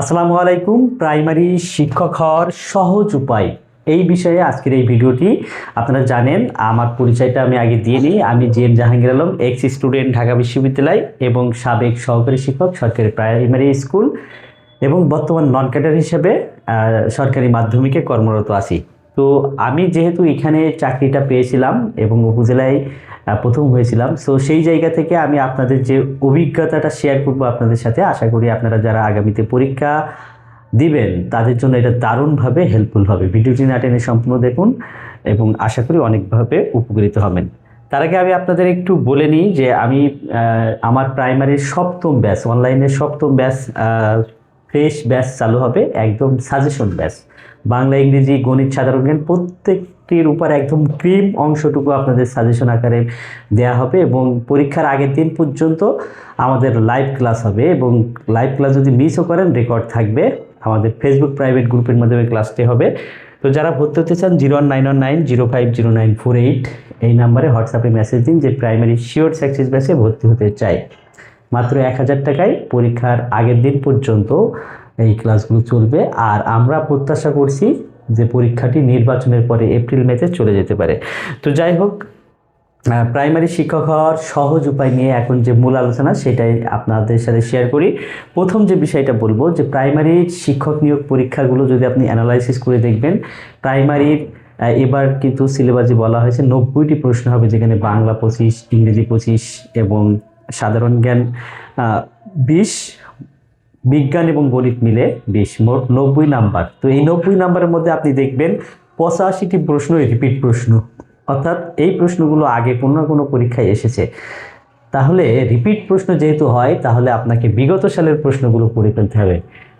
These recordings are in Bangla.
আসসালামু আলাইকুম। প্রাইমারি শিক্ষক হওয়ার সহজ উপায়। এই বিষয়ে আজকের এই ভিডিওটি আপনারা জানেন, আমার পরিচয়টা আমি আগে দিয়ে নিই। আমি G M Jahangir Alam ex student Dhaka বিশ্ববিদ্যালয় এবং সাবেক সহকারী শিক্ষক সরকারি প্রাইমারি স্কুল এবং বর্তমান নন ক্যাডার হিসেবে সরকারি মাধ্যমিকে কর্মরত আছি। তো আমি যেহেতু এখানে চাকরিটা পেয়েছিলাম এবং উপজেলায় প্রথম হয়েছিলাম সো সেই জায়গা থেকে আমি আপনাদের যে অভিজ্ঞতাটা শেয়ার করব আপনাদের সাথে, আশা করি আপনারা যারা আগামীতে পরীক্ষা দিবেন, তাদের জন্য এটা দারুণভাবে হেল্পফুল হবে। ভিডিওটি না টেনে সম্পূর্ণ দেখুন এবং আশা করি অনেকভাবে উপকৃত হবেন। তার আগে আমি আপনাদের একটু বলে নিই যে আমি আমার প্রাইমারির সপ্তম ব্যাচ অনলাইনের সপ্তম ব্যাচ ফ্রেশ ব্যাচ চালু হবে, একদম সাজেশন ব্যাচ বাংলা, ইংরেজি, গণিত, সাধারণ জ্ঞান প্রত্যেকটির উপর একদম ক্রিম অংশটুকু আপনাদের সাজেশন আকারে দেয়া হবে এবং পরীক্ষার আগের দিন পর্যন্ত আমাদের লাইভ ক্লাস হবে এবং লাইভ ক্লাস যদি মিসও করেন রেকর্ড থাকবে। আমাদের ফেসবুক প্রাইভেট গ্রুপের মাধ্যমে ক্লাসটি হবে। তো যারা ভর্তি হতে চান zero one nine one nine zero five zero nine four eight এই নাম্বারে হোয়াটসঅ্যাপে মেসেজ দিন যে প্রাইমারি শিওর সাকসেস ব্যাচে ভর্তি হতে চাই। মাত্র এক হাজার টাকায় পরীক্ষার আগের দিন পর্যন্ত এই ক্লাসগুলো চলবে। আর আমরা প্রত্যাশা করছি যে পরীক্ষাটি নির্বাচনের পরে এপ্রিল মেতে চলে যেতে পারে। তো যাই হোক প্রাইমারি শিক্ষক হওয়ার সহজ উপায় নিয়ে এখন যে মূল আলোচনা সেটাই আপনাদের সাথে শেয়ার করি। প্রথম যে বিষয়টা বলব যে প্রাইমারি শিক্ষক নিয়োগ পরীক্ষাগুলো যদি আপনি অ্যানালাইসিস করে দেখবেন, প্রাইমারির এবার কিন্তু সিলেবাসে বলা হয়েছে নব্বইটি প্রশ্ন হবে যেখানে বাংলা পঁচিশ, ইংরেজি পঁচিশ এবং সাধারণ জ্ঞান বিশ। বিজ্ঞান এবং গণিত মিলে বিশ মোট নব্বই নাম্বার। তো এই নব্বই নাম্বারের মধ্যে আপনি দেখবেন পঁচাশিটি প্রশ্ন, রিপিট প্রশ্ন। অর্থাৎ এই প্রশ্নগুলো আগে কোনো কোনো পরীক্ষায় এসেছে। তাহলে রিপিট প্রশ্ন যেহেতু হয়, তাহলে আপনাকে বিগত সালের প্রশ্নগুলো পড়ে ফেলতে হবে।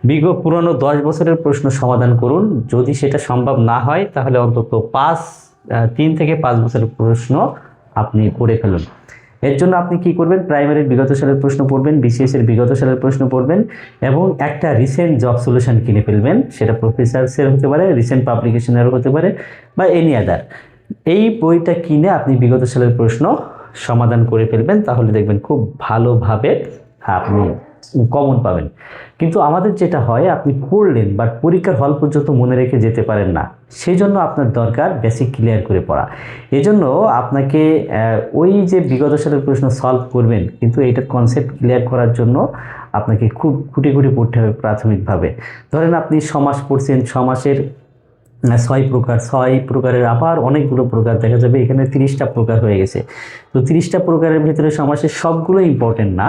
বিগত পুরনো দশ বছরের প্রশ্ন সমাধান করুন। যদি সেটা সম্ভব না হয়, তাহলে অন্তত পাঁচ তিন থেকে পাঁচ বছরের প্রশ্ন আপনি পড়ে ফেলুন। এর জন্য আপনি কি করবেন? প্রাইমারির বিগত সালের প্রশ্ন পড়বেন বিসিএস এর বিগত সালের প্রশ্ন পড়বেন এবং একটা রিসেন্ট জব সলিউশন কিনে ফেলবেন। সেটা প্রফেসরসের হতে পারে রিসেন্ট পাবলিকেশনের হতে পারে বা এনি আদার এই বইটা কিনে আপনি বিগত সালের প্রশ্ন সমাধান করে ফেলবেন, তাহলে দেখবেন খুব ভালোভাবে আপনি কমন পাবেন। কিন্তু আমাদের যেটা হয়, আপনি পড়লেন বাট পরীক্ষার হল পর্যন্ত মনে রেখে যেতে পারেন না। সেই জন্য আপনার দরকার বেসিক ক্লিয়ার করে পড়া। এজন্য আপনাকে ওই যে বিগত সালের প্রশ্ন সলভ করবেন, কিন্তু এইটার কনসেপ্ট ক্লিয়ার করার জন্য আপনাকে খুব খুঁটি খুঁটি পড়তে হবে প্রাথমিকভাবে। ধরেন আপনি সমাস পড়ছেন সমাসের ছয় প্রকার, ছয় প্রকারের আবার অনেকগুলো প্রকার, দেখা যাবে এখানে তিরিশটা প্রকার হয়ে গেছে। তো তিরিশটা প্রকারের ভিতরে সমাসের সবগুলো ইম্পর্টেন্ট না।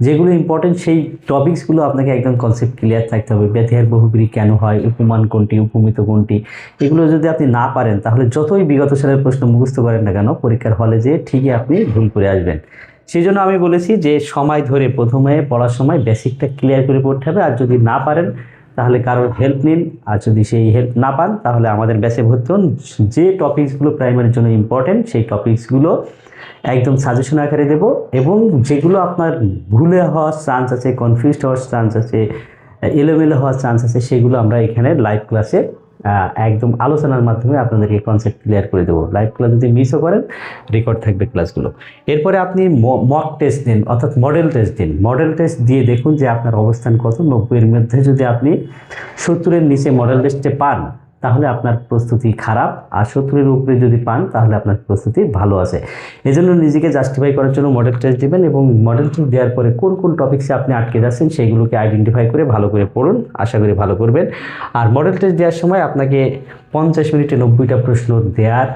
যেগুলো ইম্পর্টেন্ট সেই টপিকসগুলো আপনাকে একদম কনসেপ্ট ক্লিয়ার থাকতে হবে। ব্যথিহার বহুবিরি কেন হয়? উপমান কোনটি? উপমিত কোনটি? এগুলো যদি আপনি না পারেন, তাহলে যতই বিগত সালের প্রশ্ন মুখস্থ করেন না কেন, পরীক্ষার হলে যেয়ে ঠিকই আপনি ভুল করে আসবেন। সেই জন্য আমি বলেছি যে, সময় ধরে প্রথমে পড়ার সময় বেসিকটা ক্লিয়ার করে পড়তে হবে। আর যদি না পারেন তাহলে কারোর হেল্প নিন। আর যদি সেই হেল্প না পান, তাহলে আমাদের ব্যাচে ভর্তি হন। যে টপিকসগুলো প্রাইমারির জন্য ইম্পর্টেন্ট সেই টপিকসগুলো একদম সাজেশন আকারে দেব এবং যেগুলো আপনার ভুলে হওয়ার চান্স আছে কনফিউজড হওয়ার চান্স আছে, এলোমেলো হওয়ার চান্স আছে, সেগুলো আমরা এখানে লাইভ ক্লাসে একদম আলোচনার মাধ্যমে আপনাদেরকে কনসেপ্ট ক্লিয়ার করে দেবো। লাইভ ক্লাস যদি মিসও করেন রেকর্ড থাকবে ক্লাসগুলো এরপরে আপনি মক টেস্ট দিন, অর্থাৎ মডেল টেস্ট দিন। মডেল টেস্ট দিয়ে দেখুন যে আপনার অবস্থান কত। নব্বইয়ের মধ্যে যদি আপনি সত্তরের নিচে মডেল টেস্টে পান তাহলে আপনার প্রস্তুতি খারাপ। আর সত্তরের উপরে যদি পান, তাহলে আপনার প্রস্তুতি ভালো আছে। এজন্য নিজেকে জাস্টিফাই করার জন্য মডেল টেস্ট দেবেন এবং মডেল টেস্ট দেওয়ার পরে কোন কোন টপিক্সে আপনি আটকে যাচ্ছেন সেইগুলোকে আইডেন্টিফাই করে ভালো করে পড়ুন। আশা করি ভালো করবেন। আর মডেল টেস্ট দেওয়ার সময় আপনাকে পঞ্চাশ মিনিটে নব্বইটা প্রশ্ন দেওয়ার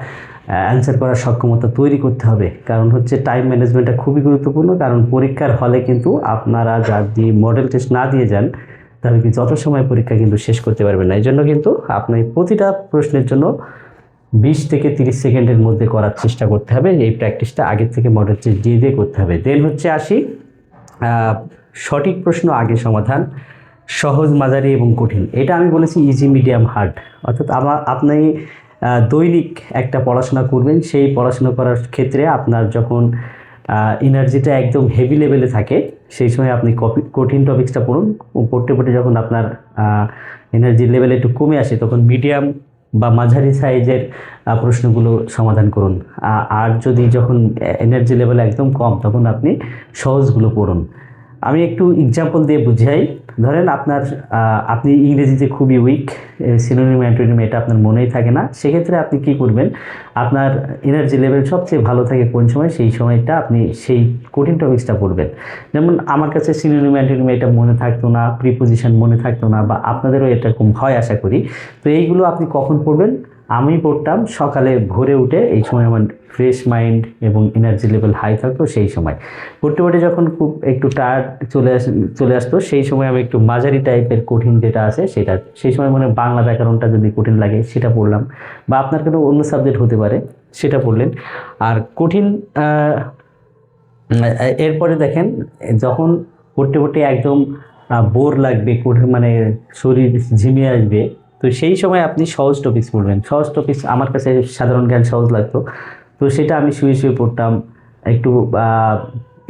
অ্যান্সার করার সক্ষমতা তৈরি করতে হবে। কারণ হচ্ছে টাইম ম্যানেজমেন্টটা খুবই গুরুত্বপূর্ণ। কারণ পরীক্ষার হলে কিন্তু আপনারা যদি মডেল টেস্ট না দিয়ে যান তাহলে কি যত সময় পরীক্ষা কিন্তু শেষ করতে পারবেন না। এই জন্য কিন্তু আপনি প্রতিটা প্রশ্নের জন্য বিশ থেকে তিরিশ সেকেন্ডের মধ্যে করার চেষ্টা করতে হবে। এই প্র্যাকটিসটা আগের থেকে মডেল টেস্ট দিয়ে দিয়ে করতে হবে। দেন হচ্ছে আসি সঠিক প্রশ্ন আগে সমাধান, সহজ, মাঝারি এবং কঠিন। এটা আমি বলেছি ইজি মিডিয়াম হার্ড অর্থাৎ আমার আপনি দৈনিক একটা পড়াশোনা করবেন। সেই পড়াশোনা করার ক্ষেত্রে আপনার যখন এনার্জিটা একদম হেভি লেভেলে থাকে, সেই সময় আপনি কঠিন টপিক্সটা পড়ুন। পড়তে পড়তে যখন আপনার এনার্জি লেভেল একটু কমে আসে, তখন মিডিয়াম বা মাঝারি সাইজের প্রশ্নগুলো সমাধান করুন। আর যদি যখন এনার্জি লেভেল একদম কম, তখন আপনি সহজগুলো পড়ুন। আমি একটু এক্সাম্পল দিয়ে বুঝাই। ধরেন আপনার আপনি ইংরেজিতে খুবই উইক সিনোনিম অ্যান্টোনিম এটা আপনার মনেই থাকে না। সেক্ষেত্রে আপনি কি করবেন? আপনার এনার্জি লেভেল সবচেয়ে ভালো থাকে কোন সময়? সেই সময়টা আপনি সেই কঠিন টপিক্সটা পড়বেন। যেমন আমার কাছে সিনোনিম অ্যান্টোনিম এটা মনে থাকতো না প্রিপোজিশন মনে থাকতো না বা আপনাদেরও এরকম হয় আশা করি। তো এইগুলো আপনি কখন পড়বেন? আমি পড়তাম সকালে ভোরে উঠে এই সময় আমার ফ্রেশ মাইন্ড এবং এনার্জি লেভেল হাই থাকতো সেই সময়। পড়তে পড়তে যখন খুব একটু টায়ার্ড চলে আস, চলে আসতো, সেই সময় আমি একটু মাঝারি টাইপের কঠিন যেটা আছে সেটা, সেই সময় মানে বাংলা ব্যাকরণটা যদি কঠিন লাগে সেটা পড়লাম। বা আপনার কোনো অন্য সাবজেক্ট হতে পারে সেটা পড়লেন। আর কঠিন এরপরে দেখেন যখন পড়তে পড়তে একদম বোর লাগবে, কঠিন মানে শরীর ঝিমিয়ে আসবে তো সেই সময় আপনি সহজ টপিক্স পড়বেন। সহজ টপিক্স আমার কাছে সাধারণ জ্ঞান সহজ লাগতো। তো সেটা আমি শুয়ে শুয়ে পড়তাম, একটু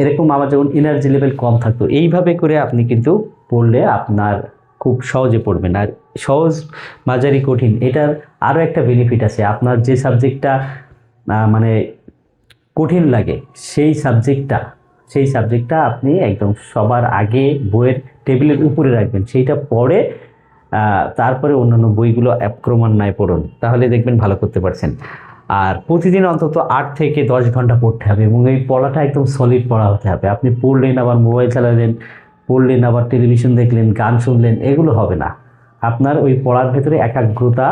এরকম আমার যেমন এনার্জি লেভেল কম থাকতো। এইভাবে করে আপনি কিন্তু পড়লে আপনার খুব সহজে পড়বেন। আর সহজ, মাঝারি, কঠিন, এটার আরও একটা বেনিফিট আছে। আপনার যে সাবজেক্টটা মানে কঠিন লাগে, সেই সাবজেক্টটা সেই সাবজেক্টটা আপনি একদম সবার আগে বইয়ের টেবিলের উপরে রাখবেন। সেইটা পড়ে তারপরে অন্যান্য বইগুলো ক্রমান্বয়ে পড়ুন, তাহলে দেখবেন ভালো করতে পারছেন। আর প্রতিদিন অন্তত আট থেকে দশ ঘণ্টা পড়তে হবে এবং এই পড়াটা একদম সলিড পড়া হতে হবে। আপনি পড়লেন, আবার মোবাইল চালালেন, পড়লেন, আবার টেলিভিশন দেখলেন, গান শুনলেন, এগুলো হবে না। আপনার ওই পড়ার ভেতরে একাগ্রতা,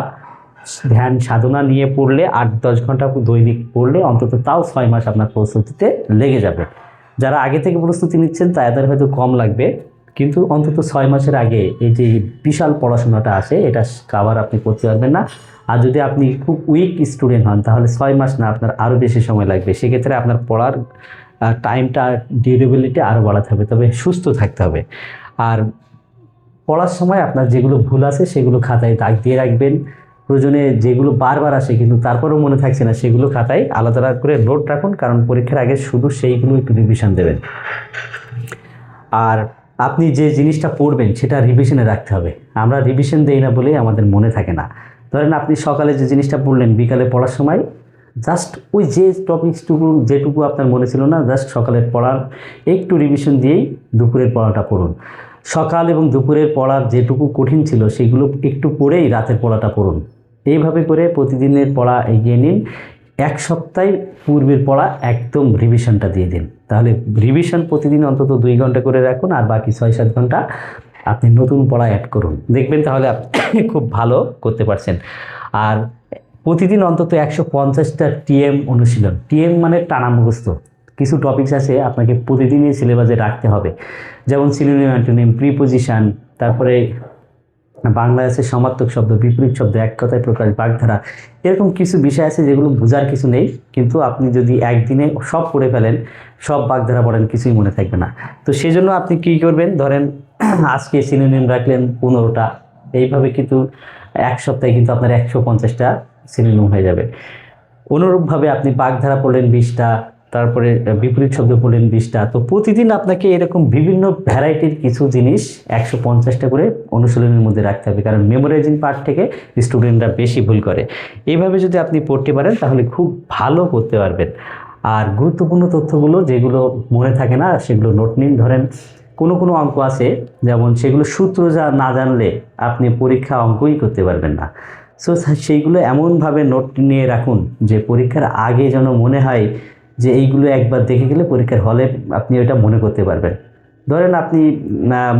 ধ্যান, সাধনা নিয়ে পড়লে আট দশ ঘণ্টা দৈনিক পড়লে অন্তত তাও ছয় মাস আপনার প্রস্তুতিতে লেগে যাবে। যারা আগে থেকে প্রস্তুতি নিচ্ছেন, তাদের হয়তো কম লাগবে। কিন্তু অন্তত ছয় মাসের আগে এই যে বিশাল পড়াশোনাটা আছে, এটা কাভার আপনি করতে পারবেন না। আর যদি আপনি খুব উইক স্টুডেন্ট হন, তাহলে ছয় মাস না আপনার আরও বেশি সময় লাগবে। সেক্ষেত্রে আপনার পড়ার টাইমটা ডিউরেবিলিটি আরও বাড়াতে হবে। তবে সুস্থ থাকতে হবে। আর পড়ার সময় আপনার যেগুলো ভুল আছে, সেগুলো খাতায় দাগ দিয়ে রাখবেন। প্রয়োজনে যেগুলো বারবার আসে, কিন্তু তারপরেও মনে থাকছে না, সেগুলো খাতায় আলাদা আলাদা করে নোট রাখুন। কারণ পরীক্ষার আগে শুধু সেইগুলো একটু রিভিশন দেবেন। আর আপনি যে জিনিসটা পড়বেন, সেটা রিভিশনে রাখতে হবে। আমরা রিভিশন দেই না বলেই আমাদের মনে থাকে না। ধরেন আপনি সকালে যে জিনিসটা পড়লেন, বিকালে পড়ার সময় জাস্ট ওই যে টপিকসটুকু যেটুকু আপনার মনে ছিল না জাস্ট সকালের পড়ার, একটু রিভিশন দিয়েই দুপুরের পড়াটা পড়ুন। সকাল এবং দুপুরের পড়ার যেটুকু কঠিন ছিল, সেগুলো একটু পড়েই রাতের পড়াটা পড়ুন। এইভাবে করে প্রতিদিনের পড়া এগিয়ে নিন। এক সপ্তাহ পূর্বের পড়া একদম রিভিশনটা দিয়ে দিন। তাহলে রিভিশন প্রতিদিন অন্তত দুই ঘণ্টা করে রাখুন, আর বাকি ছয় সাত ঘণ্টা আপনি নতুন পড়া অ্যাড করুন। দেখবেন তাহলে আপনি খুব ভালো করতে পারছেন। আর প্রতিদিন অন্তত একশো পঞ্চাশটা টিএম অনুশীলন। টিএম মানে টানা মুখস্থ। কিছু টপিকস আছে আপনাকে প্রতিদিনই সিলেবাসে রাখতে হবে। যেমন সিনোনিম অ্যান্টোনিম প্রিপোজিশন তারপরে বাংলায় আছে সমার্থক শব্দ, বিপরীত শব্দ, এক কথায় প্রকাশ, বাগধারা, এরকম কিছু বিষয় আছে যেগুলো বোঝার কিছু নেই, কিন্তু আপনি যদি একদিনে সব পড়ে ফেলেন, সব বাগধারা পড়েন, কিছুই মনে থাকবে না। তো সেজন্য আপনি কী করবেন? ধরেন, আজকে সিনোনিম রাখলেন পনেরোটা, এইভাবে কিন্তু এক সপ্তাহে কিন্তু আপনার একশো পঞ্চাশটা সিনোনিম হয়ে যাবে। অনুরূপভাবে আপনি বাগধারা পড়লেন বিশটা তারপরে বিপরীত শব্দ পড়লেন বিশটা তো প্রতিদিন আপনাকে এরকম বিভিন্ন ভ্যারাইটির কিছু জিনিস একশো পঞ্চাশটা করে অনুশীলনের মধ্যে রাখতে হবে। কারণ মেমোরাইজিং পার্ট থেকে স্টুডেন্টরা বেশি ভুল করে। এইভাবে যদি আপনি পড়তে পারেন, তাহলে খুব ভালো করতে পারবেন। আর গুরুত্বপূর্ণ তথ্যগুলো যেগুলো মনে থাকে না, সেগুলো নোট নিন। ধরেন, কোনো কোনো অঙ্ক আছে, যেমন সেগুলো সূত্র যা না জানলে আপনি পরীক্ষা অঙ্কই করতে পারবেন না। সো সেইগুলো এমনভাবে নোট নিয়ে রাখুন যে পরীক্ষার আগে যেন মনে হয় যে এইগুলো একবার দেখে গেলে পরীক্ষার হলে আপনি ওটা মনে করতে পারবেন। ধরেন আপনি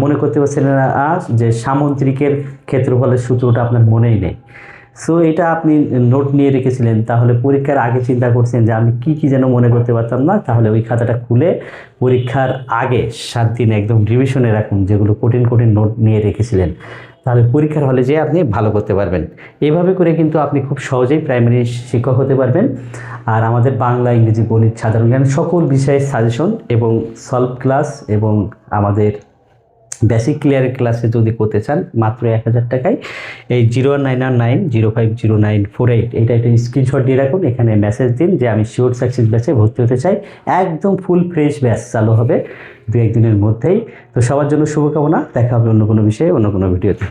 মনে করতে পারছেন না যে সামন্ত্রিকের ক্ষেত্রফলের সূত্রটা আপনার মনেই নেই। সো এটা আপনি নোট নিয়ে রেখেছিলেন, তাহলে পরীক্ষার আগে চিন্তা করছেন যে আমি কি কি যেন মনে করতে পারতাম না, তাহলে ওই খাতাটা খুলে পরীক্ষার আগে সাত দিন একদম রিভিশনে রাখুন, যেগুলো কঠিন কঠিন নোট নিয়ে রেখেছিলেন। তাহলে পরীক্ষার হলে যেয়ে আপনি ভালো করতে পারবেন। এভাবে করে কিন্তু আপনি খুব সহজেই প্রাইমারি শিক্ষক হতে পারবেন। আর আমাদের বাংলা, ইংরেজি, গণিত, সাধারণ জ্ঞান সকল বিষয়ে সাজেশন এবং সলভ ক্লাস এবং আমাদের বেসিক ক্লিয়ার ক্লাসে যদি করতে চান, মাত্র এক হাজার টাকায় এই zero nine one nine zero five zero nine four eight এইটা একটা স্ক্রিনশট দিয়ে রাখুন, এখানে মেসেজ দিন যে আমি শিওর সাকসেস ব্যাচে ভর্তি হতে চাই। একদম ফুল ফ্রেশ ব্যাচ চালু হবে দু একদিনের মধ্যেই। তো সবার জন্য শুভকামনা, দেখা হবে অন্য কোনো বিষয়ে, অন্য কোনো ভিডিওতে।